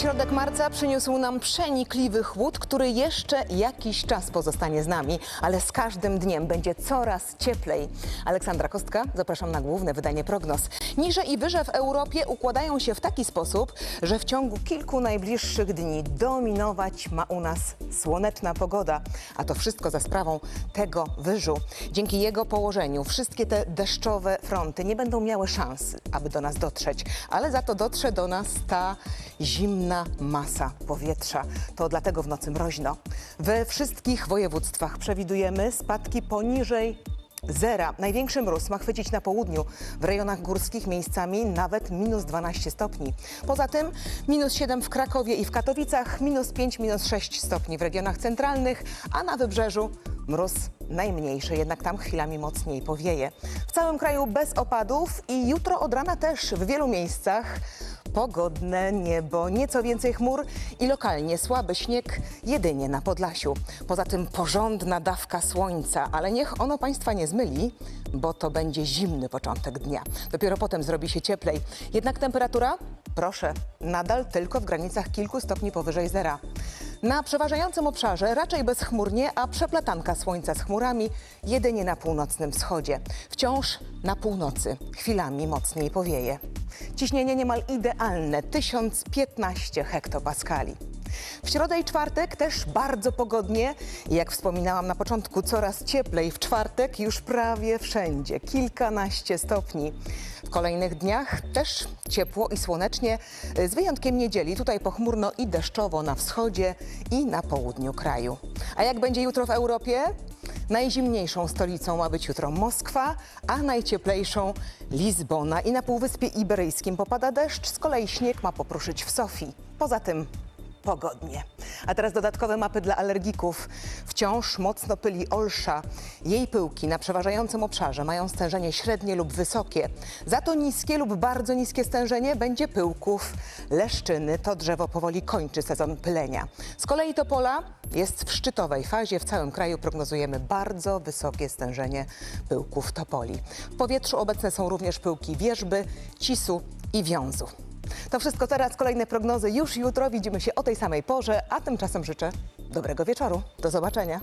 Środek marca przyniósł nam przenikliwy chłód, który jeszcze jakiś czas pozostanie z nami, ale z każdym dniem będzie coraz cieplej. Aleksandra Kostka, zapraszam na główne wydanie prognoz. Niże i wyże w Europie układają się w taki sposób, że w ciągu kilku najbliższych dni dominować ma u nas słoneczna pogoda, a to wszystko za sprawą tego wyżu. Dzięki jego położeniu wszystkie te deszczowe fronty nie będą miały szansy, aby do nas dotrzeć, ale za to dotrze do nas ta zimna masa powietrza. To dlatego w nocy mroźno. We wszystkich województwach przewidujemy spadki poniżej zera. Największy mróz ma chwycić na południu, w rejonach górskich miejscami nawet minus 12 stopni. Poza tym minus 7 w Krakowie i w Katowicach, minus 5, minus 6 stopni w regionach centralnych, a na wybrzeżu mróz najmniejszy, jednak tam chwilami mocniej powieje. W całym kraju bez opadów i jutro od rana też w wielu miejscach Pogodne niebo, nieco więcej chmur i lokalnie słaby śnieg jedynie na Podlasiu. Poza tym porządna dawka słońca, ale niech ono Państwa nie zmyli, bo to będzie zimny początek dnia. Dopiero potem zrobi się cieplej. Jednak temperatura, proszę, nadal tylko w granicach kilku stopni powyżej zera. Na przeważającym obszarze raczej bezchmurnie, a przeplatanka słońca z chmurami jedynie na północnym wschodzie. Wciąż na północy chwilami mocniej powieje. Ciśnienie niemal idealne 1015 hektopaskali. W środę i czwartek też bardzo pogodnie. Jak wspominałam na początku, coraz cieplej. W czwartek już prawie wszędzie, kilkanaście stopni. W kolejnych dniach też ciepło i słonecznie, z wyjątkiem niedzieli. Tutaj pochmurno i deszczowo na wschodzie i na południu kraju. A jak będzie jutro w Europie? Najzimniejszą stolicą ma być jutro Moskwa, a najcieplejszą Lizbona. I na Półwyspie Iberyjskim popada deszcz, z kolei śnieg ma popruszyć w Sofii. Poza tym pogodnie. A teraz dodatkowe mapy dla alergików. Wciąż mocno pyli Olsza. Jej pyłki na przeważającym obszarze mają stężenie średnie lub wysokie. Za to niskie lub bardzo niskie stężenie będzie pyłków Leszczyny. To drzewo powoli kończy sezon pylenia. Z kolei Topola jest w szczytowej fazie. W całym kraju prognozujemy bardzo wysokie stężenie pyłków Topoli. W powietrzu obecne są również pyłki wierzby, cisu i wiązu. To wszystko teraz, kolejne prognozy już jutro. Widzimy się o tej samej porze, a tymczasem życzę dobrego wieczoru. Do zobaczenia.